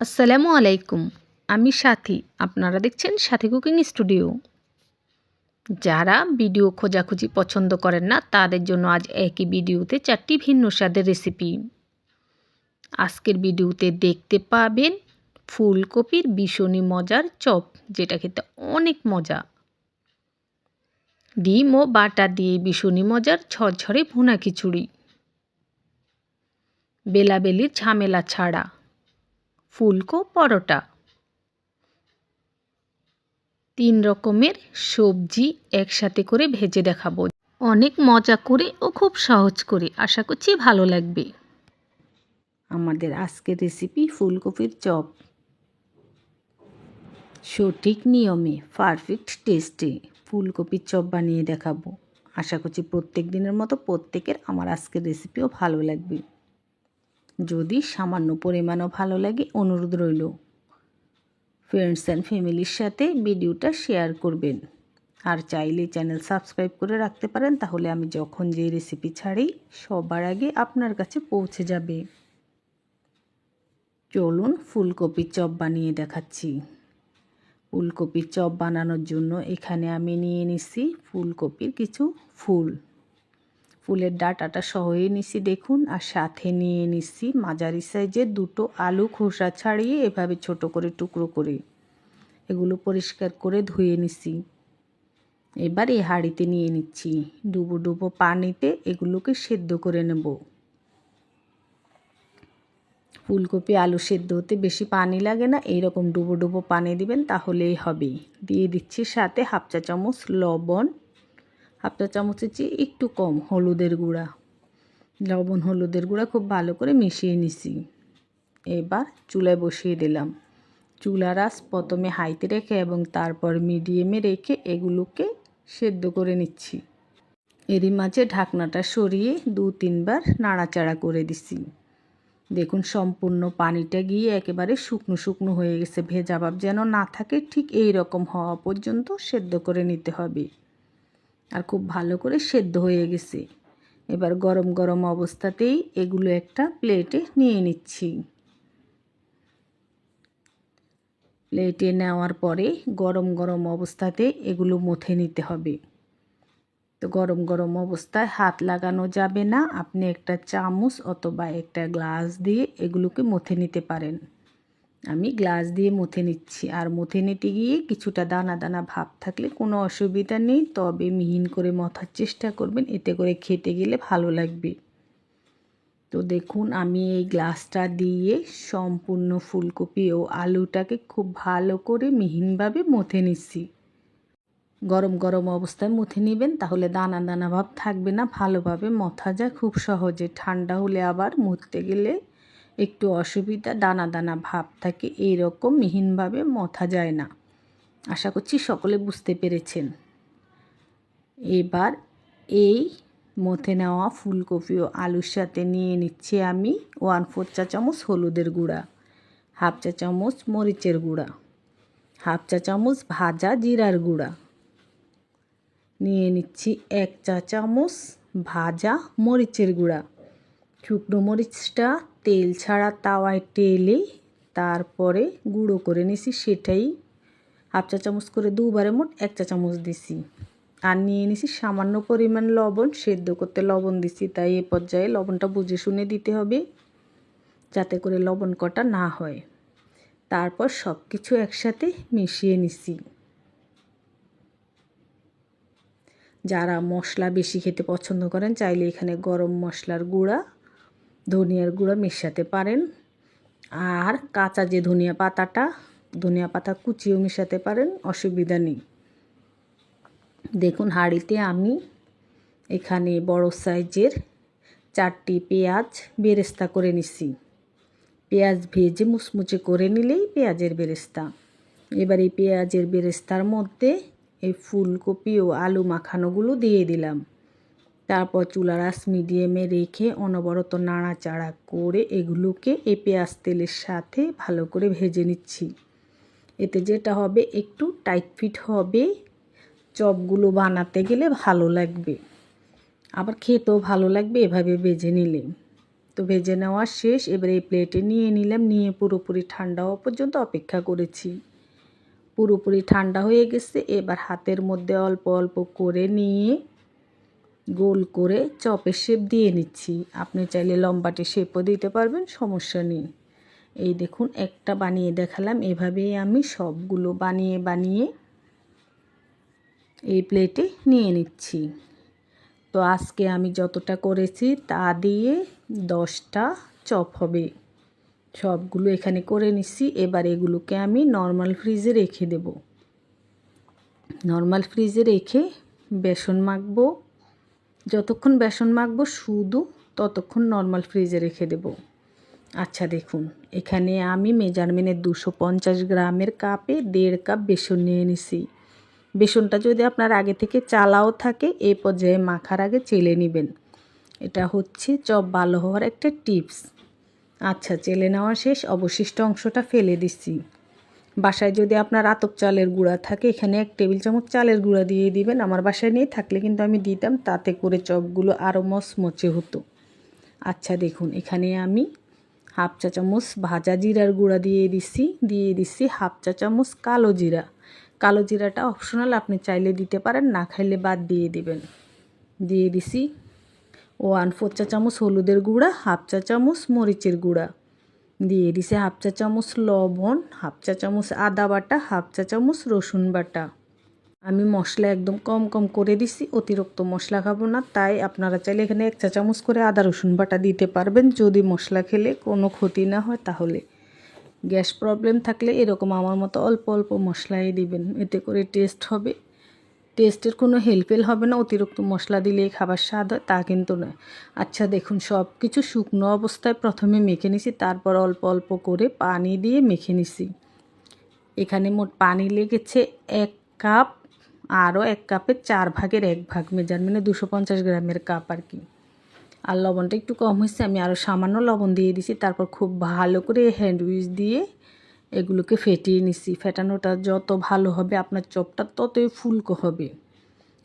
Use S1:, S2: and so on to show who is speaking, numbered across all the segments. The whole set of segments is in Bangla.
S1: আসসালামু আলাইকুম, আমি সাথী। আপনারা দেখছেন সাথী কুকিং স্টুডিও। যারা ভিডিও খোঁজাখুঁজি পছন্দ করেন না, তাদের জন্য আজ একই ভিডিওতে চারটি ভিন্ন স্বাদের রেসিপি। আজকের ভিডিওতে দেখতে পাবেন ফুলকপির ভীষণই মজার চপ, যেটা খেতে অনেক মজা। ডিম ও বাটা দিয়ে ভীষণই মজার ঝরঝরে ভুনা খিচুড়ি। বেলাবেলির ঝামেলা ছাড়া। ফুলকো পরোটা। তিন রকমের সবজি একসাথে করে ভেজে দেখাবো। অনেক মজা করে ও খুব সহজ করে। আশা করছি ভালো লাগবে। আমাদের আজকের রেসিপি ফুলকপির চপ। সঠিক নিয়মে পারফেক্ট টেস্টে ফুলকপির চপ বানিয়ে দেখাবো। আশা করছি প্রত্যেক দিনের মতো প্রত্যেকের আমার আজকের রেসিপিও ভালো লাগবে। যদি সামান্য পরিমাণও ভালো লাগে, অনুরোধ রইল। ফ্রেন্ডস অ্যান্ড ফ্যামিলির সাথে ভিডিওটা শেয়ার করবেন। আর চাইলে চ্যানেল সাবস্ক্রাইব করে রাখতে পারেন, তাহলে আমি যখন যে রেসিপি ছাড়ি, সবার আগে আপনার কাছে পৌঁছে যাবে। চলুন ফুলকপির চপ বানিয়ে দেখাচ্ছি। ফুলকপির চপ বানানোর জন্য এখানে আমি নিয়ে নিছি ফুলকপির কিছু ফুল। ফুলের ডাটাটা সহই নিছি দেখুন, আর সাথে নিয়ে নিছি মাঝারি সাইজের দুটো আলু খোসা ছাড়িয়ে এভাবে ছোট করে টুকরো করে। এগুলো পরিষ্কার করে ধুয়ে নিছি। এবার এই হাঁড়িতে নিয়ে নিচ্ছি। ডুবো ডুবো পানিতে এগুলোকে সেদ্ধ করে নেব। ফুলকপি আলু সেদ্ধ হতে বেশি পানি লাগে না, এইরকম ডুবো ডুবো পানি দিবেন তাহলেই হবে। দিয়ে দিচ্ছি সাথে হাফ চা চামচ লবণ। হাফ চা চামচের চেয়ে একটু কম হলুদের গুঁড়া, লবণ হলুদের গুঁড়া খুব ভালো করে মিশিয়ে নিছি। এবার চুলায় বসিয়ে দিলাম। চুলার আস প্রথমে হাইতে রেখে এবং তারপর মিডিয়ামে রেখে এগুলোকে সেদ্ধ করে নিচ্ছি। এরই মাঝে ঢাকনাটা সরিয়ে দু তিনবার নাড়াচাড়া করে দিছি। দেখুন সম্পূর্ণ পানিটা গিয়ে একেবারে শুকনো শুকনো হয়ে গেছে। ভেজা ভাব যেন না থাকে, ঠিক এই রকম হওয়া পর্যন্ত সেদ্ধ করে নিতে হবে। আর খুব ভালো করে সেদ্ধ হয়ে গেছে। এবার গরম গরম অবস্থাতেই এগুলো একটা প্লেটে নিয়ে নিচ্ছি। প্লেটে নেওয়ার পরে গরম গরম অবস্থাতে এগুলো মথে নিতে হবে। তো গরম গরম অবস্থায় হাত লাগানো যাবে না। আপনি একটা চামচ অথবা একটা গ্লাস দিয়ে এগুলোকে মথে নিতে পারেন। আমি গ্লাস দিয়ে মুথে নিচ্ছি। আর মুথে নিতে গিয়ে কিছুটা দানা দানা ভাব থাকলে কোনো অসুবিধা নেই। তবে মিহিন করে মথার চেষ্টা করবেন, এতে করে খেতে গেলে ভালো লাগবে। তো দেখুন, আমি এই গ্লাসটা দিয়ে সম্পূর্ণ ফুলকপি ও আলুটাকে খুব ভালো করে মিহিনভাবে মথে নিচ্ছি। গরম গরম অবস্থায় মুথে নেবেন, তাহলে দানা দানা ভাব থাকবে না। ভালোভাবে মথা যায় খুব সহজে। ঠান্ডা হলে আবার মুথতে গেলে একটু অসুবিধা, দানা দানা ভাব থাকে এই রকম মিহিনভাবে মথা যায় না। আশা করছি সকলে বুঝতে পেরেছেন। এবার এই মথে নেওয়া ফুলকপি ও আলুর সাথে নিয়ে নিচ্ছি আমি ওয়ান ফোর চা চামচ হলুদের গুঁড়া, হাফ চা চামচ মরিচের গুঁড়া, হাফ চা চামচ ভাজা জিরার গুঁড়া। নিয়ে নিচ্ছি এক চা চামচ ভাজা মরিচের গুঁড়া। শুকনো মরিচটা তেল ছাড়া তাওয়ায় টেলে তারপরে গুঁড়ো করে নিছি, সেটাই হাফ চা চামচ করে দুবারে মোট এক চা চামচ দিছি। আর নিয়ে নিছি সামান্য পরিমাণ লবণ, সেদ্ধ করতে লবণ দিছি, তাই এ পর্যায়ে লবণটা বুঝে শুনে দিতে হবে, যাতে করে লবণ কটা না হয়। তারপর সব কিছু একসাথে মিশিয়ে নিছি। যারা মশলা বেশি খেতে পছন্দ করেন, চাইলে এখানে গরম মশলার গুঁড়া ধনিয়ার গুঁড়া মেশাতে পারেন। আর কাঁচা যে ধনিয়া পাতাটা, ধনিয়া পাতা কুচিও মেশাতে পারেন, অসুবিধা নেই। দেখুন হাঁড়িতে আমি এখানে বড় সাইজের চারটি পেঁয়াজ বেরেস্তা করে নিছি। পেঁয়াজ ভেজে মুচমুচে করে নিলেই পেঁয়াজের বেরেস্তা। এবার এই পেঁয়াজের বেরেস্তার মধ্যে এই ফুলকপি ও আলু মাখানোগুলো দিয়ে দিলাম। তারপর আস মিডিয়ামে রেখে অনবরত নাড়াচাড়া করে এগুলোকে এই পেঁয়াজ তেলের সাথে ভালো করে ভেজে নিচ্ছি। এতে যেটা হবে, একটু টাইট ফিট হবে। চপগুলো বানাতে গেলে ভালো লাগবে। আবার খেতেও ভালো লাগবে এভাবে ভেজে নিলে। তো ভেজে নেওয়া শেষ, এবারে এই প্লেটে নিয়ে নিলাম, নিয়ে পুরোপুরি ঠান্ডা হওয়া পর্যন্ত অপেক্ষা করেছি। পুরোপুরি ঠান্ডা হয়ে গেছে, এবার হাতের মধ্যে অল্প অল্প করে নিয়ে গোল করে চপের শেপ দিয়ে নিচ্ছি। আপনি চাইলে লম্বাটে শেপও দিতে পারবেন, সমস্যা নেই। এই দেখুন, একটা বানিয়ে দেখালাম। এভাবেই আমি সবগুলো বানিয়ে বানিয়ে এই প্লেটে নিয়ে নিচ্ছি। তো আজকে আমি যতটা করেছি তা দিয়ে দশটা চপ হবে। সবগুলো এখানে করে নিচ্ছি। এবার এগুলোকে আমি নর্মাল ফ্রিজে রেখে দেব। নর্মাল ফ্রিজে রেখে বেসন মাখবো। যতক্ষণ বেসন মাখবো, শুধু ততক্ষণ নর্মাল ফ্রিজে রেখে দেব। আচ্ছা দেখুন, এখানে আমি মেজারমেন্টের দুশো পঞ্চাশ গ্রামের কাপে দেড় কাপ বেসন নিয়ে নিছি। বেসনটা যদি আপনার আগে থেকে চালাও থাকে এই পর্যায়ে মাখার আগে চেলে নেবেন। এটা হচ্ছে চপ ভালো হওয়ার একটা টিপস। আচ্ছা চেলে নেওয়া শেষ, অবশিষ্ট অংশটা ফেলে দিচ্ছি বাসায় যদি আপনার আতপ চালের গুঁড়া থাকে, এখানে এক টেবিল চামচ চালের গুঁড়া দিয়ে দিবেন। আমার বাসায় নেই, থাকলে কিন্তু আমি দিতাম। তাতে করে চপগুলো আরও মচমচে হতো। আচ্ছা দেখুন, এখানে আমি হাফ চা চামচ ভাজা জিরার গুঁড়া দিয়ে দিছি। দিয়ে দিচ্ছি হাফ চা চামচ কালো জিরা। কালো জিরাটা অপশনাল, আপনি চাইলে দিতে পারেন, না খাইলে বাদ দিয়ে দিবেন। দিয়ে দিছি ওয়ান ফোর চা চামচ হলুদের গুঁড়া, হাফ চা চামচ মরিচের গুঁড়া। দিয়ে দিছে হাফ চা চামচ লবণ, হাফ চা চামচ আদা বাটা, হাফ চা চামচ রসুন বাটা। আমি মশলা একদম কম কম করে দিছি, অতিরিক্ত মশলা খাব না, তাই আপনারা চাইলে এখানে এক চা চামচ করে আদা রসুন বাটা দিতে পারবেন। যদি মশলা খেলে কোনো ক্ষতি না হয় তাহলে। গ্যাস প্রবলেম থাকলে এরকম আমার মতো অল্প অল্প মশলাই দিবেন, এতে করে টেস্ট হবে। টেস্টের কোনো হেল্পেল হবে না, অতিরিক্ত মশলা দিলে খাবার স্বাদ হয়, তা কিন্তু নয়। আচ্ছা দেখুন সব কিছু শুকনো অবস্থায় প্রথমে মেখে নিছি, তারপর অল্প অল্প করে পানি দিয়ে মেখে নিছি। এখানে মোট পানি লেগেছে এক কাপ, আরও এক কাপের চার ভাগের এক ভাগ মেজার মানে দুশো পঞ্চাশ গ্রামের কাপ আর কি। আর লবণটা একটু কম হয়েছে, আমি আরও সামান্য লবণ দিয়ে দিছি, তারপর খুব ভালো করে হ্যান্ড উইচ দিয়ে এগুলোকে ফেটিয়ে নিছি। ফেটানোটা যত ভালো হবে, আপনার চপটা ততই ফুলকো হবে।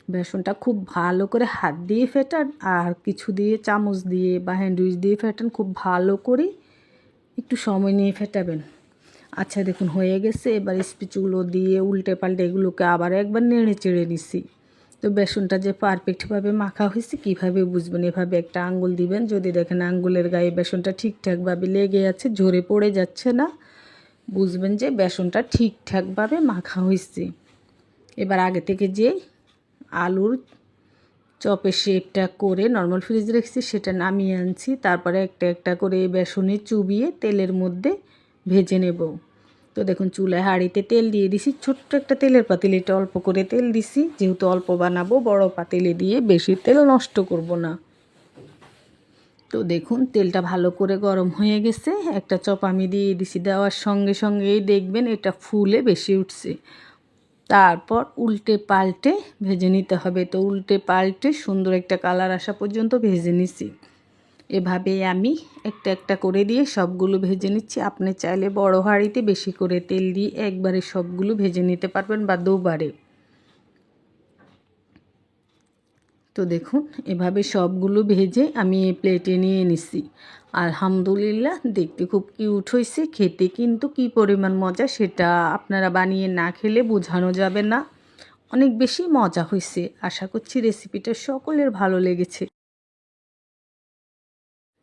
S1: বেসনটা খুব ভালো করে হাত দিয়ে ফেটান আর কিছু দিয়ে চামচ দিয়ে বা হ্যান্ডউইচ দিয়ে ফেটান, খুব ভালো করে একটু সময় নিয়ে ফেটাবেন। আচ্ছা দেখুন, হয়ে গেছে। এবার স্পিচগুলো দিয়ে উল্টে পাল্টে এগুলোকে আবার একবার নেড়ে চেড়ে নিছি। তো বেসনটা যে পারফেক্টভাবে মাখা হয়েছে, কীভাবে বুঝবেন? এভাবে একটা আঙ্গুল দিবেন। যদি দেখেন আঙ্গুলের গায়ে বেসনটা ঠিকঠাকভাবে লেগে আছে, ঝরে পড়ে যাচ্ছে না বুঝবেন যে বেসনটা ঠিকঠাকভাবে মাখা হয়েছে। এবার আগে থেকে যে আলুর চপের শেপটা করে নর্মাল ফ্রিজে রেখেছি, সেটা নামিয়ে আনছি। তারপরে একটা একটা করে বেসনে চুবিয়ে তেলের মধ্যে ভেজে নেব। তো দেখুন, চুলায় হাঁড়িতে তেল দিয়ে দিছি, ছোট্ট একটা তেলের পাতিলে। এটা অল্প করে তেল দিছি, যেহেতু অল্প বানাবো, বড় পাতিলে দিয়ে বেশি তেল নষ্ট করব না। তো দেখুন, তেলটা ভালো করে গরম হয়ে গেছে। একটা চপ আমি দিয়ে দিছি, দেওয়ার সঙ্গে সঙ্গেই দেখবেন এটা ফুলে বেশি উঠছে। তারপর উল্টে পাল্টে ভেজে নিতে হবে। তো উল্টে পাল্টে সুন্দর একটা কালার আসা পর্যন্ত ভেজে নিছি। এভাবে আমি একটা একটা করে দিয়ে সবগুলো ভেজে নিচ্ছি। আপনি চাইলে বড় হাঁড়িতে বেশি করে তেল দিয়ে একবারে সবগুলো ভেজে নিতে পারবেন বা দুবারে। তো দেখুন, এভাবে সবগুলো ভেজে আমি প্লেটে নিয়ে নিছি। আলহামদুলিল্লাহ, দেখতে খুব কিউট হয়েছে। খেতে কিন্তু কি পরিমাণ মজা সেটা আপনারা বানিয়ে না খেলে বোঝানো যাবে না। অনেক বেশি মজা হয়েছে। আশা করছি রেসিপিটা সকলের ভালো লেগেছে।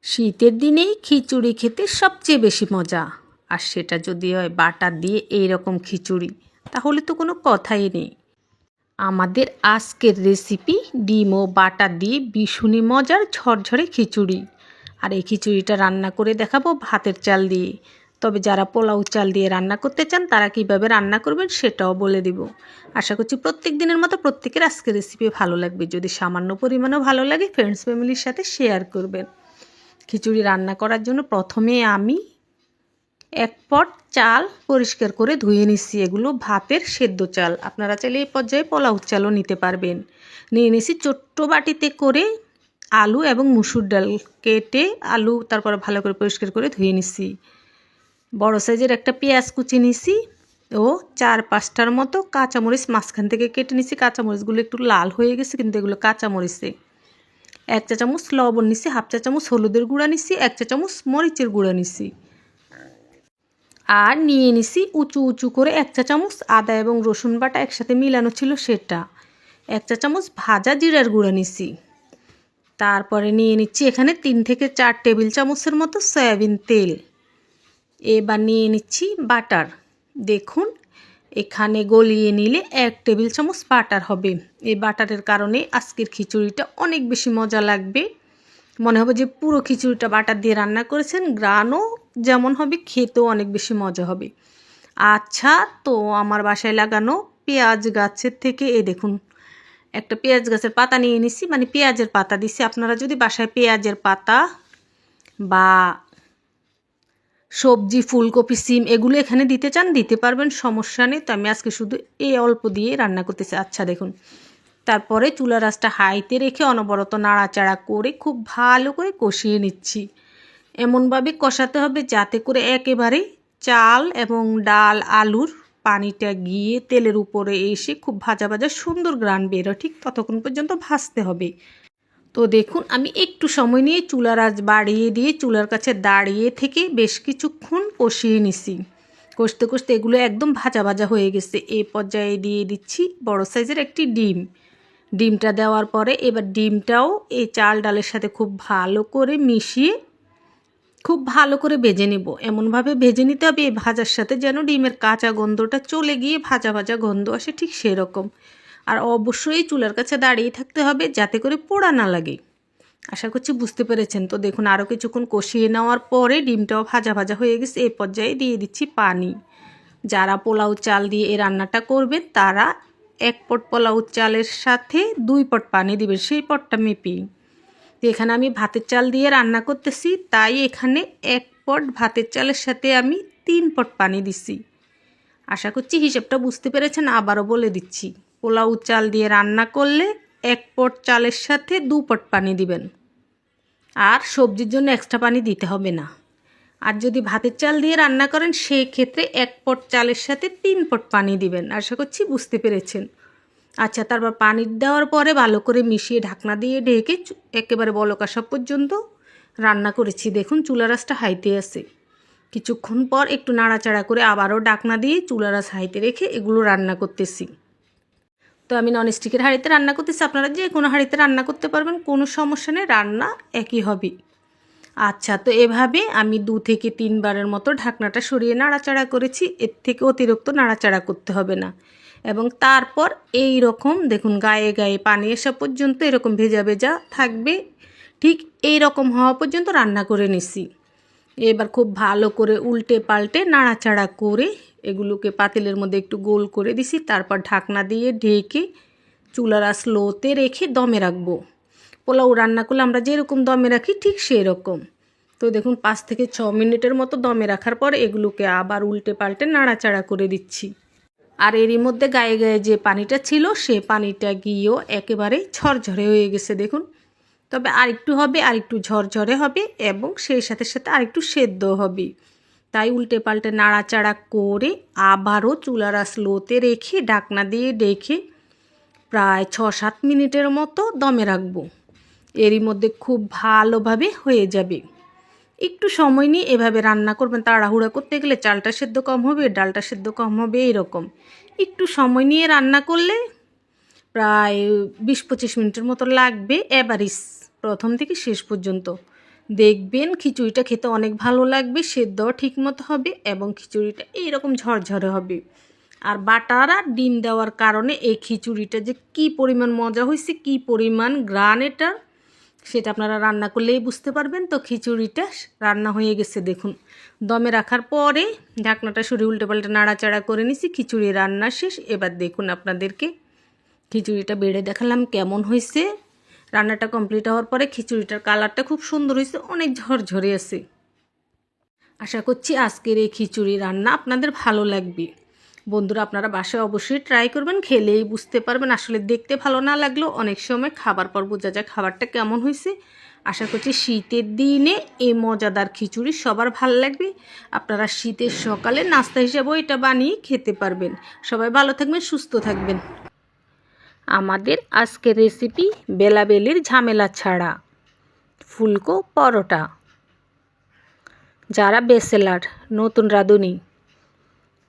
S1: শীতের দিনেই খিচুড়ি খেতে সবচেয়ে বেশি মজা। আর সেটা যদি হয় বাটা দিয়ে এই রকম খিচুড়ি, তাহলে তো কোনো কথাই নেই। আমাদের আজকের রেসিপি ডিম ও বাটা দিয়ে ভীষণই মজার ঝরঝরে খিচুড়ি। আর এই খিচুড়িটা রান্না করে দেখাবো ভাতের চাল দিয়ে। তবে যারা পোলাও চাল দিয়ে রান্না করতে চান, তারা কীভাবে রান্না করবেন সেটাও বলে দিব। আশা করছি প্রত্যেক দিনের মতো প্রত্যেকের আজকের রেসিপি ভালো লাগবে। যদি সামান্য পরিমাণেও ভালো লাগে ফ্রেন্ডস ফ্যামিলির সাথে শেয়ার করবেন। খিচুড়ি রান্না করার জন্য প্রথমে আমি এক পট চাল পরিষ্কার করে ধুয়ে নিচ্ছি। এগুলো ভাতের সেদ্ধ চাল। আপনারা চাইলে এই পর্যায়ে পোলাও চালও নিতে পারবেন। নিয়ে নিছি ছোট্ট বাটিতে করে আলু এবং মুসুর ডাল কেটে আলু তারপর ভালো করে পরিষ্কার করে ধুয়ে নিচ্ছি। বড় সাইজের একটা পেঁয়াজ কুচি নিছি ও চার পাঁচটার মতো কাঁচামরিচ মাঝখান থেকে কেটে নিছি। কাঁচামরিচগুলো একটু লাল হয়ে গেছে, কিন্তু এগুলো কাঁচামরিচে। এক চা চামচ লবণ নিছি, হাফ চা চামচ হলুদের গুঁড়া নিছি, এক চা চামচ মরিচের গুঁড়া নিছি। আর নিয়ে নিছি উঁচু উঁচু করে এক চা চামচ আদা এবং রসুন বাটা একসাথে মিলানো ছিল সেটা। এক চা চামচ ভাজা জিরার গুঁড়া নিছি। তারপরে নিয়ে নিচ্ছি এখানে তিন থেকে চার টেবিল চামচের মতো সয়াবিন তেল। এবার নিয়ে নিচ্ছি বাটার। দেখুন, এখানে গলিয়ে নিলে এক টেবিল চামচ বাটার হবে। এই বাটারের কারণে আজকের খিচুড়িটা অনেক বেশি মজা লাগবে। মনে হবে যে পুরো খিচুড়িটা বাটার দিয়ে রান্না করেছেন গ্রানও যেমন হবে, খেতেও অনেক বেশি মজা হবে। আচ্ছা তো আমার বাসায় লাগানো পেঁয়াজ গাছের থেকে এ দেখুন, একটা পেঁয়াজ গাছের পাতা নিয়ে নিছি মানে পেঁয়াজের পাতা দিছি। আপনারা যদি বাসায় পেঁয়াজের পাতা বা সবজি, ফুলকপি, সিম, এগুলো এখানে দিতে চান, দিতে পারবেন, সমস্যা নেই। তো আমি আজকে শুধু এই অল্প দিয়ে রান্না করতেছি। আচ্ছা দেখুন, তারপরে চুলা রাসটা হাইতে রেখে অনবরত নাড়াচাড়া করে, খুব ভালো করে কষিয়ে নিচ্ছি। এমনভাবে কষাতে হবে যাতে করে একেবারে চাল এবং ডাল, আলুর পানিটা গিয়ে তেলের উপরে এসে খুব ভাজা ভাজা সুন্দর গ্রান বেরো ঠিক ততক্ষণ পর্যন্ত ভাজতে হবে। তো দেখুন, আমি একটু সময় নিয়ে চুলার আজ বাড়িয়ে দিয়ে চুলার কাছে দাঁড়িয়ে থেকে বেশ কিছুক্ষণ কষিয়ে নিছি। কষতে কষতে এগুলো একদম ভাজা ভাজা হয়ে গেছে। এই পর্যায়ে দিয়ে দিচ্ছি বড় সাইজের একটি ডিম। ডিমটা দেওয়ার পরে এবার ডিমটাও এই চাল ডালের সাথে খুব ভালো করে মিশিয়ে খুব ভালো করে ভেজে নেব। এমনভাবে ভেজে নিতে হবে, এই ভাজার সাথে যেন ডিমের কাঁচা গন্ধটা চলে গিয়ে ভাজা ভাজা গন্ধ আসে ঠিক সেরকম। আর অবশ্যই চুলার কাছে দাঁড়িয়ে থাকতে হবে যাতে করে পোড়া না লাগে। আশা করছি বুঝতে পেরেছেন। তো দেখুন আরও কিছুক্ষণ কষিয়ে নেওয়ার পরে ডিমটাও ভাজা ভাজা হয়ে গেছে এই পর্যায়ে দিয়ে দিচ্ছি পানি। যারা পোলাও চাল দিয়ে এই রান্নাটা করবেন, তারা এক পট পোলাও চালের সাথে দুই পট পানি দিবেন, সেই পটটা মেপি তো এখানে আমি ভাতের চাল দিয়ে রান্না করতেছি, তাই এখানে এক পট ভাতের চালের সাথে আমি তিন পট পানি দিছি। আশা করছি হিসেবটা বুঝতে পেরেছেন, আবারও বলে দিচ্ছি। পোলাও চাল দিয়ে রান্না করলে এক পট চালের সাথে দু পট পানি দিবেন। আর সবজির জন্য এক্সট্রা পানি দিতে হবে না। আর যদি ভাতের চাল দিয়ে রান্না করেন সেই ক্ষেত্রে এক পট চালের সাথে তিন পট পানি দিবেন। আশা করছি বুঝতে পেরেছেন। আচ্ছা তারপর পানি দেওয়ার পরে ভালো করে মিশিয়ে ঢাকনা দিয়ে ঢেকে একেবারে বলক আসা পর্যন্ত রান্না করেছি। দেখুন, চুলা রাসটা হাইতে আছে। কিছুক্ষণ পর একটু নাড়াচাড়া করে আবারও ডাকনা দিয়ে চুলা রাস হাইতে রেখে এগুলো রান্না করতেছি। তো আমি ননস্টিকের হাঁড়িতে রান্না করতেছি। আপনারা যে কোনো হাঁড়িতে রান্না করতে পারবেন, কোনো সমস্যা নেই, রান্না একই হবে। আচ্ছা তো এভাবে আমি দু থেকে তিনবারের মতো ঢাকনাটা সরিয়ে নাড়াচাড়া করেছি। এর থেকে অতিরিক্ত নাড়াচাড়া করতে হবে না। এবং তারপর এই রকম দেখুন গায়ে গায়ে পানি আসা পর্যন্ত এরকম ভেজা ভেজা থাকবে। ঠিক এই রকম হওয়া পর্যন্ত রান্না করে নিছি। এবার খুব ভালো করে উল্টে পাল্টে নাড়াচাড়া করে এগুলোকে পাতিলের মধ্যে একটু গোল করে দিছি। তারপর ঢাকনা দিয়ে ঢেকে চুলারা স্লোতে রেখে দমে রাখব। পোলাও রান্না করলে আমরা যেরকম দমে রাখি ঠিক সেই রকম তো দেখুন পাঁচ থেকে ছ মিনিটের মতো দমে রাখার পর এগুলোকে আবার উল্টে পাল্টে নাড়াচাড়া করে দিচ্ছি। আর এরই মধ্যে গায়ে গায়ে যে পানিটা ছিল, সে পানিটা গিয়েও একেবারে ঝরঝরে হয়ে গেছে, দেখুন। তবে আরেকটু হবে, আরেকটু ঝরঝরে হবে এবং সেই সাথে সাথে আরেকটু সেদ্ধ হবে। তাই উল্টে পাল্টে নাড়াচাড়া করে আবারও চুলারা স্লোতে রেখে ডাকনা দিয়ে ডেকে প্রায় ছ সাত মিনিটের মতো দমে রাখব। এরই মধ্যে খুব ভালোভাবে হয়ে যাবে। একটু সময় নিয়ে এভাবে রান্না করবেন। তাড়াহুড়া করতে গেলে চালটা সেদ্ধ কম হবে, ডালটা সেদ্ধ কম হবে এরকম একটু সময় নিয়ে রান্না করলে প্রায় বিশ পঁচিশ মিনিটের মতো লাগবে, এভারেজ প্রথম থেকে শেষ পর্যন্ত। দেখবেন খিচুড়িটা খেতে অনেক ভালো লাগবে সেদ্ধ ঠিক মতো হবে এবং খিচুড়িটা এইরকম ঝরঝরে হবে। আর বাটার আর ডিম দেওয়ার কারণে এই খিচুড়িটা যে কি পরিমাণ মজা হয়েছে কি পরিমাণ গ্রান এটা। সেটা আপনারা রান্না করলেই বুঝতে পারবেন। তো খিচুড়িটা রান্না হয়ে গেছে, দেখুন। দমে রাখার পরে ঢাকনাটা সরিয়ে উল্টে পাল্টে নাড়াচাড়া করে নিছি, খিচুড়ি রান্না শেষ। এবার দেখুন আপনাদেরকে খিচুড়িটা বেড়ে দেখালাম কেমন হয়েছে। রান্নাটা কমপ্লিট হওয়ার পরে খিচুড়িটার কালারটা খুব সুন্দর হয়েছে, অনেক ঝরঝরে আছে। আশা করছি আজকের এই খিচুড়ি রান্না আপনাদের ভালো লাগবে। বন্ধুরা, আপনারা বাসায় অবশ্যই ট্রাই করবেন, খেলেই বুঝতে পারবেন। আসলে দেখতে ভালো না লাগলেও অনেক সময় খাবার পর বোঝা যায় খাবারটা কেমন হয়েছে। আশা করছি শীতের দিনে এই মজাদার খিচুড়ি সবার ভালো লাগবে। আপনারা শীতের সকালে নাস্তা হিসাবেও এটা বানিয়ে খেতে পারবেন। সবাই ভালো থাকবেন, সুস্থ থাকবেন। আমাদের আজকের রেসিপি বেলাবেলির ঝামেলা ছাড়া। ফুলকো পরোটা। যারা বেসেলার, নতুন রাঁধুনি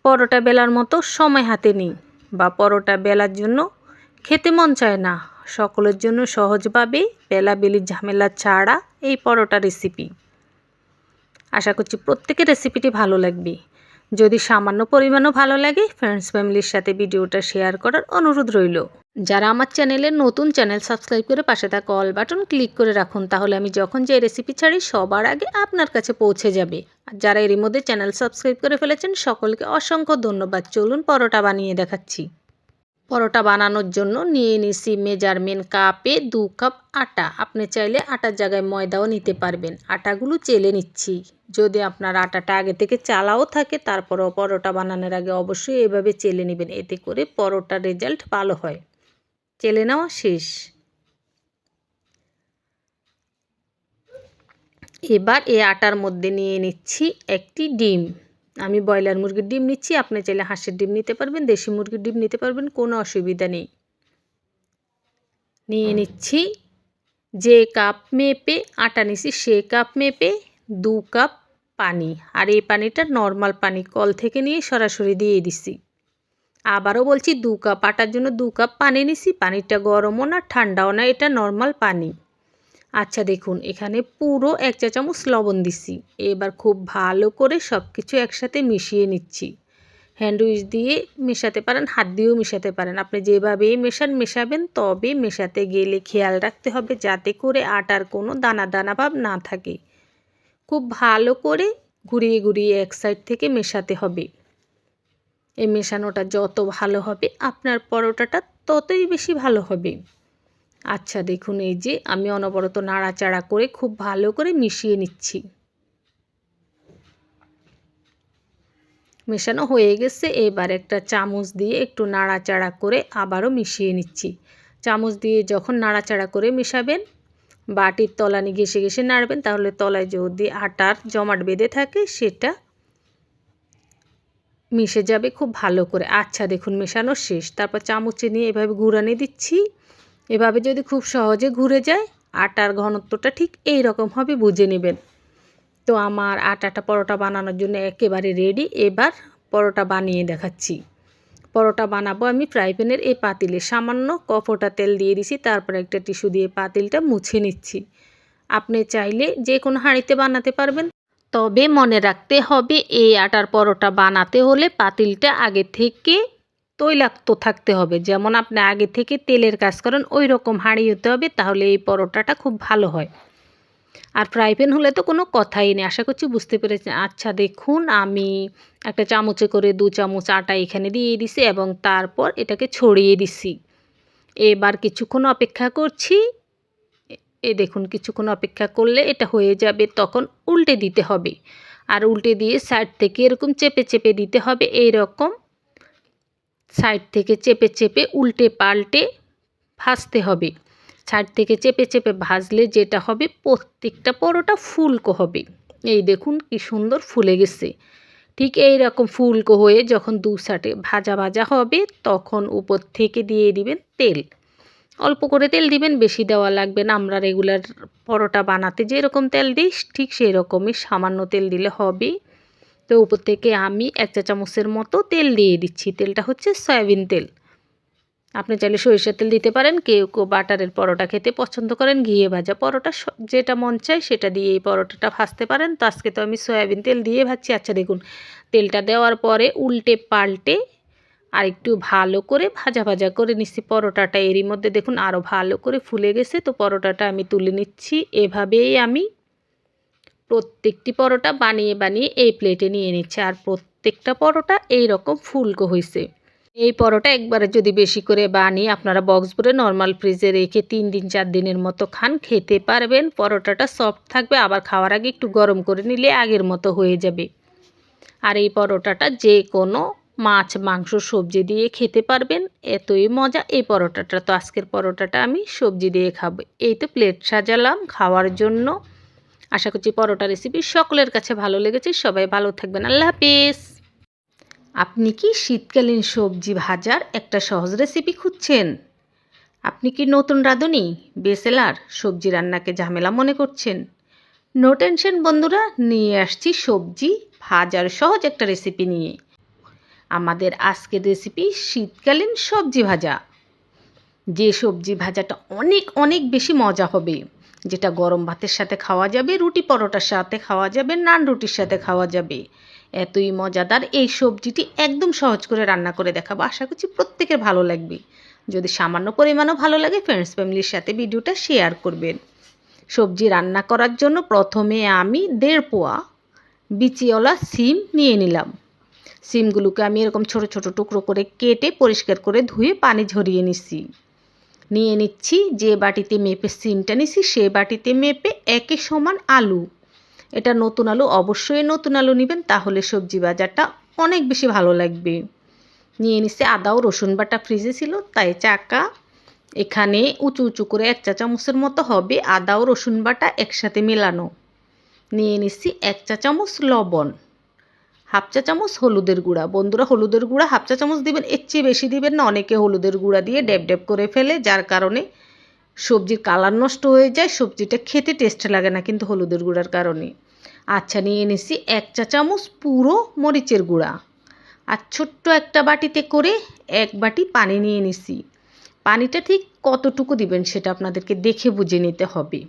S1: পরোটা বেলার মতো সময় হাতে নেই বা পরোটা বেলার জন্য খেতে মন চায় না। সকলের জন্য সহজভাবে বেলাবেলির ঝামেলা ছাড়া এই পরোটা রেসিপি আশা করছি প্রত্যেকের রেসিপিটি ভালো লাগবে। যদি সামান্য পরিমাণও ভালো লাগে ফ্রেন্ডস ফ্যামিলির সাথে ভিডিওটা শেয়ার করার অনুরোধ রইল। যারা আমার চ্যানেলে নতুন চ্যানেল সাবস্ক্রাইব করে পাশে থাকা অল বাটন ক্লিক করে রাখুন, তাহলে আমি যখন যে রেসিপি ছাড়ি, সবার আগে আপনার কাছে পৌঁছে যাবে। আর যারা এরই মধ্যে চ্যানেল সাবস্ক্রাইব করে ফেলেছেন, সকলকে অসংখ্য ধন্যবাদ। চলুন পরোটা বানিয়ে দেখাচ্ছি। পরোটা বানানোর জন্য নিয়ে নিছি মেজারমেন্ট কাপে দু কাপ আটা। আপনি চাইলে আটার জায়গায় ময়দাও নিতে পারবেন। আটাগুলো চেলে নিচ্ছি। যদি আপনার আটাটা আগে থেকে চালাও থাকে, তারপরেও পরোটা বানানোর আগে অবশ্যই এভাবে চেলে নেবেন। এতে করে পরোটার রেজাল্ট ভালো হয়। চেলে নেওয়া শেষ। এবার এই আটার মধ্যে নিয়ে নিচ্ছি একটি ডিম। আমি ব্রয়লার মুরগির ডিম নিচ্ছি, আপনি চাইলে হাঁসের ডিম নিতে পারবেন, দেশি মুরগির ডিম নিতে পারবেন, কোনো অসুবিধা নেই। নিয়ে নিচ্ছি যে কাপ মেপে, আটা নিছি, সে কাপ মেপে দু কাপ পানি। আর এই পানিটা নর্মাল পানি কল থেকে নিয়ে সরাসরি দিয়ে দিছি। আবারও বলছি দু কাপ আটার জন্য দু কাপ পানি নিছি, পানিটা গরমও না, ঠান্ডাও না, এটা নর্মাল পানি। আচ্ছা দেখুন, এখানে পুরো এক চা চামচ লবণ দিছি। এবার খুব ভালো করে সব কিছু একসাথে মিশিয়ে নিচ্ছি। হ্যান্ডউইচ দিয়ে মেশাতে পারেন, হাত দিয়েও মেশাতে পারেন। আপনি যেভাবে মেশান, মেশাবেন, তবে মেশাতে গেলে খেয়াল রাখতে হবে যাতে করে আটার কোনো দানা দানা ভাব না থাকে। খুব ভালো করে ঘুরিয়ে ঘুরিয়ে এক সাইড থেকে মেশাতে হবে। এই মেশানোটা যত ভালো হবে, আপনার পরোটাটা ততই বেশি ভালো হবে। আচ্ছা দেখুন, এই যে আমি অনবরত নাড়াচাড়া করে খুব ভালো করে মিশিয়ে নিচ্ছি। মেশানো হয়ে গেছে, এবার একটা চামচ দিয়ে একটু নাড়াচাড়া করে আবারও মিশিয়ে নিচ্ছি। চামচ দিয়ে যখন নাড়াচাড়া করে মেশাবেন, বাটির তলানি ঘেসে ঘেসে নাড়বেন, তাহলে তলায় যদি আটার জমাট বেঁধে থাকে, সেটা মিশে যাবে খুব ভালো করে। আচ্ছা দেখুন, মেশানো শেষ। তারপর চামচে নিয়ে এভাবে ঘুরানি দিচ্ছি। এভাবে যদি খুব সহজে ঘুরে যায়, আটার ঘনত্বটা ঠিক এই রকম হবে, বুঝে নেবেন। তো আমার আটাটা পরোটা বানানোর জন্য একেবারে রেডি এবার পরোটা বানিয়ে দেখাচ্ছি। পরোটা বানাবো আমি ফ্রাই প্যানের এই পাতিলে। সামান্য কফোটা তেল দিয়ে দিছি, তারপর একটা টিস্যু দিয়ে পাতিলটা মুছে নিচ্ছি। আপনি চাইলে যে কোনো হাঁড়িতে বানাতে পারবেন। তবে মনে রাখতে হবে, এই আটার পরোটা বানাতে হলে পাতিলটা আগে থেকে তৈলাক্ত থাকতে হবে। যেমন আপনি আগে থেকে তেলের কাজ করেন ওই রকম হাঁড়ি হতে হবে, তাহলে এই পরোটাটা খুব ভালো হয়। আর ফ্রাই প্যান হলে তো কোনো কথাই নেই। আশা করছি বুঝতে পেরেছেন। আচ্ছা দেখুন, আমি একটা চামচে করে দু চামচ আটা এখানে দিয়ে দিছি এবং তারপর এটাকে ছড়িয়ে দিছি। এবার কিছুক্ষণ অপেক্ষা করছি। এ দেখুন, কিছুক্ষণ অপেক্ষা করলে এটা হয়ে যাবে, তখন উল্টে দিতে হবে। আর উল্টে দিয়ে সাইড থেকে এরকম চেপে চেপে দিতে হবে এই রকম সাইড থেকে চেপে চেপে উল্টে পাল্টে ভাজতে হবে। সাইড থেকে চেপে চেপে ভাজলে যেটা হবে প্রত্যেকটা পরোটা ফুলকো হবে। এই দেখুন কি সুন্দর ফুলে গেছে। ঠিক এই রকম ফুলকো হয়ে যখন দু সাইডে ভাজা ভাজা হবে তখন উপর থেকে দিয়ে দিবেন তেল। অল্প করে তেল দিবেন, বেশি দেওয়া লাগবে না। আমরা রেগুলার পরোটা বানাতে যেরকম তেল দিই, ঠিক সেই রকমই সামান্য তেল দিলে হবে। তো উপর থেকে আমি এক চা চামচের মতো তেল দিয়ে দিচ্ছি। তেলটা হচ্ছে সয়াবিন তেল। আপনি চাইলে সরিষার তেল দিতে পারেন, কেউ কেউ বাটারের পরোটা খেতে পছন্দ করেন, ঘিয়ে ভাজা পরোটা যেটা মন চায় সেটা দিয়ে এই পরোটাটা ভাজতে পারেন। তো আজকে তো আমি সয়াবিন তেল দিয়ে ভাজছি। আচ্ছা দেখুন, তেলটা দেওয়ার পরে উল্টে পাল্টে আর একটু ভালো করে ভাজা ভাজা করে নিচ্ছি পরোটাটা। এরই মধ্যে দেখুন আরও ভালো করে ফুলে গেছে। তো পরোটাটা আমি তুলে নিচ্ছি। এভাবেই আমি প্রত্যেকটি পরোটা বানিয়ে বানিয়ে এই প্লেটে নিয়ে নিচ্ছে। আর প্রত্যেকটা পরোটা এই রকম ফুলকো হয়েছে এই পরোটা একবারে যদি বেশি করে বানিয়ে আপনারা বক্স ভরে নর্মাল ফ্রিজে রেখে তিন দিন, চার দিনের মতো খান, খেতে পারবেন। পরোটাটা সফট থাকবে, আবার খাওয়ার আগে একটু গরম করে নিলে আগের মতো হয়ে যাবে। আর এই পরোটাটা যে কোনো মাছ, মাংস, সবজি দিয়ে খেতে পারবেন। এতই মজা। এই পরোটাটা তো আজকের পরোটাটা আমি সবজি দিয়ে খাব। এই তো প্লেট সাজালাম খাওয়ার জন্য। আশা করছি পরোটা রেসিপি সকলের কাছে ভালো লেগেছে। সবাই ভালো থাকবেন। আল্লাহ হাফিজ। আপনি কি শীতকালীন সবজি ভাজার একটা সহজ রেসিপি খুঁজছেন? আপনি কি নতুন রাঁধুনি, বেসেলার, সবজি রান্নাকে ঝামেলা মনে করছেন? নো টেনশন বন্ধুরা, নিয়ে আসছি সবজি ভাজার সহজ একটা রেসিপি নিয়ে। আমাদের আজকের রেসিপি শীতকালীন সবজি ভাজা। যে সবজি ভাজাটা অনেক অনেক বেশি মজা হবে। যেটা গরম ভাতের সাথে খাওয়া যাবে, রুটি পরোটার সাথে খাওয়া যাবে, নান রুটির সাথে খাওয়া যাবে। এতই মজাদার এই সবজিটি একদম সহজ করে রান্না করে দেখাবো। আশা করছি প্রত্যেকের ভালো লাগবে। যদি সামান্য পরিমাণও ভালো লাগে ফ্রেন্ডস ফ্যামিলির সাথে ভিডিওটা শেয়ার করবেন। সবজি রান্না করার জন্য প্রথমে আমি দেড় পোয়া বিচিওয়ালা সিম নিয়ে নিলাম। সিমগুলোকে আমি এরকম ছোট ছোট টুকরো করে কেটে পরিষ্কার করে ধুয়ে পানি ঝরিয়ে নিচ্ছি নিয়ে নিচ্ছি, যে বাটিতে মেপে সিমটা নিছি, সে বাটিতে মেপে একে সমান আলু। এটা নতুন আলু, অবশ্যই নতুন আলু নেবেন, তাহলে সবজি বাজারটা অনেক বেশি ভালো লাগবে। নিয়ে নিচ্ছে আদা ও রসুন বাটা, ফ্রিজে ছিল, তাই চাকা এখানে উঁচু উঁচু করে এক চা চামচের মতো হবে, আদা ও রসুন বাটা একসাথে মেলানো। নিয়ে নিচ্ছি এক চা চামচ লবণ। হাফ চা চামচ হলুদের গুঁড়া। বন্ধুরা, হলুদের গুঁড়া হাফ চা চামচ দিবেন, এর চেয়ে বেশি দিবেন না। অনেকে হলুদের গুঁড়া দিয়ে ড্যাব ড্যাব করে ফেলে, যার কারণে সবজির কালার নষ্ট হয়ে যায়, সবজিটা খেতে টেস্ট লাগে না কিন্তু হলুদের গুঁড়ার কারণে। আচ্ছা নিয়ে নিছি এক চা চামচ পুরো মরিচের গুঁড়া। আর ছোট্ট একটা বাটিতে করে এক বাটি পানি নিয়ে নিছি। পানিটা ঠিক কতটুকু দিবেন সেটা আপনাদেরকে দেখে বুঝে নিতে হবে।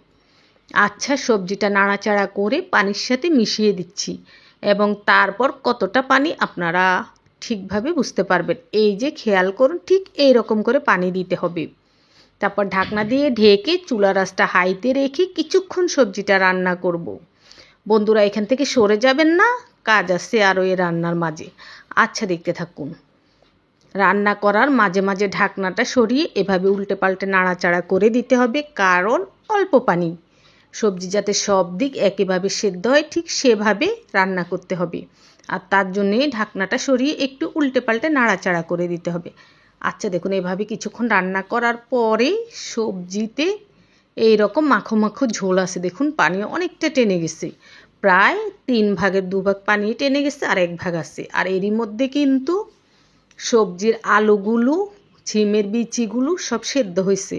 S1: আচ্ছা সবজিটা নাড়াচাড়া করে পানির সাথে মিশিয়ে দিচ্ছি। এবং তারপর কতটা পানি আপনারা ঠিকভাবে বুঝতে পারবেন। এই যে খেয়াল করুন, ঠিক এই রকম করে পানি দিতে হবে। তারপর ঢাকনা দিয়ে ঢেকে চুলা রাসটা হাইতে রেখে কিছুক্ষণ সবজিটা রান্না করব। বন্ধুরা, এখান থেকে সরে যাবেন না, কাজ আছে আরও এই রান্নার মাঝে। আচ্ছা দেখতে থাকুন। রান্না করার মাঝে মাঝে ঢাকনাটা সরিয়ে এভাবে উল্টে পাল্টে নাড়াচাড়া করে দিতে হবে, কারণ অল্প পানি। সবজি যাতে সব দিক একইভাবে সেদ্ধ হয়, ঠিক সেভাবে রান্না করতে হবে। আর তার জন্যে ঢাকনাটা সরিয়ে একটু উল্টে পাল্টে নাড়াচাড়া করে দিতে হবে। আচ্ছা দেখুন, এভাবে কিছুক্ষণ রান্না করার পরে সবজিতে এই রকম মাখো মাখো ঝোল আছে। দেখুন, পানি অনেকটা টেনে গেছে। প্রায় তিন ভাগের দু ভাগ পানি টেনে গেছে আর এক ভাগ আছে। আর এরই মধ্যে কিন্তু সবজির আলুগুলো ছিমের বিচিগুলো সব সেদ্ধ হয়েছে।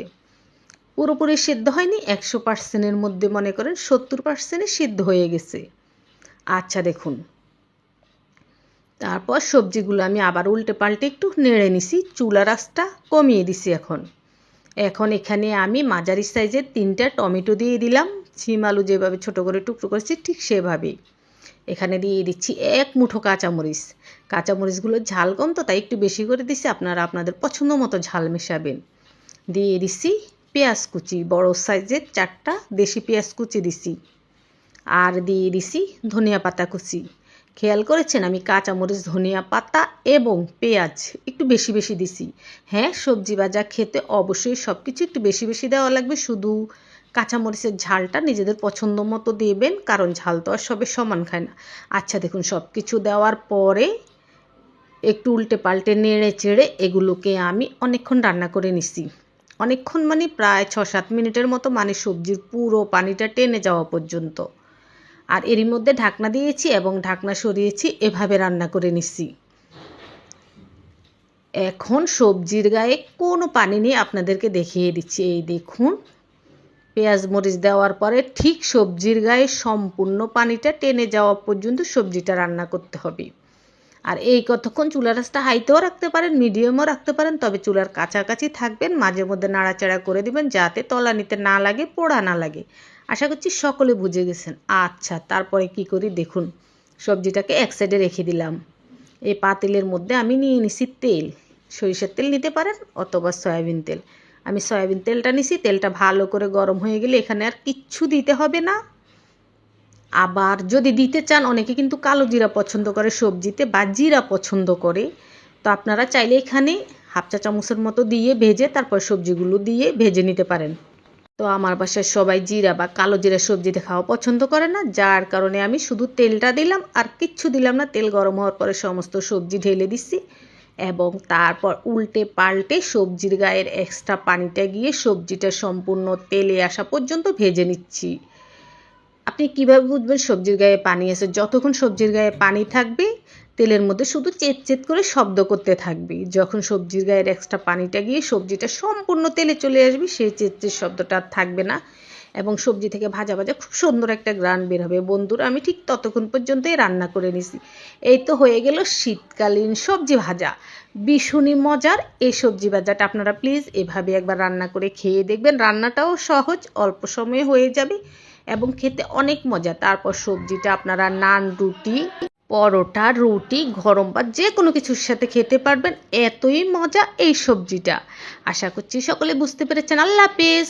S1: পুরোপুরি সিদ্ধ হয়নি, একশো পার্সেন্টের মধ্যে মনে করেন সত্তর পার্সেন্টে সিদ্ধ হয়ে গেছে। আচ্ছা দেখুন। তারপর সবজিগুলো আমি আবার উল্টে পাল্টে একটু নেড়ে নিছি, চুলা রাসটা কমিয়ে দিছি এখন। এখন এখানে আমি মাঝারি সাইজের তিনটা টমেটো দিয়ে দিলাম ছিম আলু যেভাবে ছোটো করে টুকরো করেছি ঠিক সেভাবেই এখানে দিয়ে দিচ্ছি এক মুঠো কাঁচামরিচ। কাঁচামরিচগুলো ঝাল কম তো, তাই একটু বেশি করে দিছি, আপনারা আপনাদের পছন্দ মতো ঝাল মেশাবেন। দিয়ে দিচ্ছি পেঁয়াজ কুচি, বড় সাইজের চারটা দেশি পেঁয়াজ কুচি দিছি। আর দিয়ে দিছি ধনিয়া পাতা কুচি। খেয়াল করেছেন, আমি কাঁচামরিচ, ধনিয়া পাতা এবং পেঁয়াজ একটু বেশি বেশি দিছি। হ্যাঁ সবজি ভাজা খেতে অবশ্যই সব কিছু একটু বেশি বেশি দেওয়া লাগবে। শুধু কাঁচামরিচের ঝালটা নিজেদের পছন্দ মতো দেবেন, কারণ ঝাল তো আর সবে সমান খায় না। আচ্ছা দেখুন সব কিছু দেওয়ার পরে একটু উল্টে পাল্টে নেড়ে চেড়ে এগুলোকে আমি অনেকক্ষণ রান্না করে নিছি। অনেকক্ষণ মানে প্রায় ছ সাত মিনিটের মতো মানে সবজির পুরো পানিটা টেনে যাওয়া পর্যন্ত। আর এরই মধ্যে ঢাকনা দিয়েছি এবং ঢাকনা সরিয়েছি, এভাবে রান্না করে নিচ্ছি এখন সবজির গায়ে কোনো পানি নেই, আপনাদেরকে দেখিয়ে দিচ্ছি। এই দেখুন, পেঁয়াজ মরিচ দেওয়ার পরে ঠিক সবজির গায়ে সম্পূর্ণ পানিটা টেনে যাওয়া পর্যন্ত সবজিটা রান্না করতে হবে। আর এই কতক্ষণ চুলার রাসটা হাইতেও রাখতে পারেন, মিডিয়ামও রাখতে পারেন, তবে চুলার কাছাকাছি থাকবেন, মাঝে মধ্যে নাড়াচাড়া করে দিবেন যাতে তলা নিতে না লাগে, পোড়া না লাগে। আশা করছি সকলে বুঝে গেছেন। আচ্ছা তারপরে কি করি দেখুন, সবজিটাকে এক সাইডে রেখে দিলাম। এই পাতিলের মধ্যে আমি নিয়ে নিছি তেল। সরিষার তেল নিতে পারেন অথবা সয়াবিন তেল। আমি সয়াবিন তেলটা নিছি, তেলটা ভালো করে গরম হয়ে গেলে এখানে আর কিচ্ছু দিতে হবে না। আবার যদি দিতে চান, অনেকে কিন্তু কালো জিরা পছন্দ করে, সবজিতে বা জিরা পছন্দ করে। তো আপনারা চাইলে এখানে হাফ চা চামচের মতো দিয়ে ভেজে, তারপর সবজিগুলো দিয়ে ভেজে নিতে পারেন। তো আমার বাসায় সবাই জিরা বা কালো জিরা সবজিতে খাওয়া পছন্দ করে না। যার কারণে আমি শুধু তেলটা দিলাম আর কিচ্ছু দিলাম না। তেল গরম হওয়ার পরে সমস্ত সবজি ঢেলে দিচ্ছি এবং তারপর উল্টে পাল্টে সবজির গায়ের এক্সট্রা পানিটা গিয়ে সবজিটা সম্পূর্ণ তেলে আসা পর্যন্ত ভেজে নিচ্ছি। আপনি কীভাবে বুঝবেন সবজির গায়ে পানি আছে? যতক্ষণ সবজির গায়ে পানি থাকবে, তেলের মধ্যে শুধু চেত চেত করে শব্দ করতে থাকবি। যখন সবজির গায়ের এক্সট্রা পানিটা গিয়ে সবজিটা সম্পূর্ণ তেলে চলে আসবে, সেই চেত শব্দটা আর থাকবে না এবং সবজি থেকে ভাজা ভাজা খুব সুন্দর একটা গ্রান বের হবে। বন্ধুরা, আমি ঠিক ততক্ষণ পর্যন্তই রান্না করে নিছি। এই তো হয়ে গেল শীতকালীন সবজি ভাজা। ভীষণই মজার এই সবজি ভাজাটা। আপনারা প্লিজ এভাবে একবার রান্না করে খেয়ে দেখবেন। রান্নাটাও সহজ, অল্প সময়ে হয়ে যাবে। এবং খেতে অনেক মজা। তারপর সবজিটা আপনারা নান, রুটি, পরোটা, রুটি, গরম বা যে কোনো কিছুর সাথে খেতে পারবেন। এতই মজা এই সবজিটা। আশা করছি সকলে বুঝতে পেরেছেন। আল্লাহ হাফেজ।